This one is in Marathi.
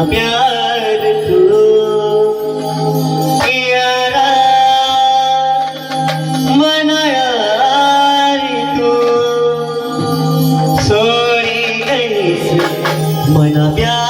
मना प्यार तू मना प्यार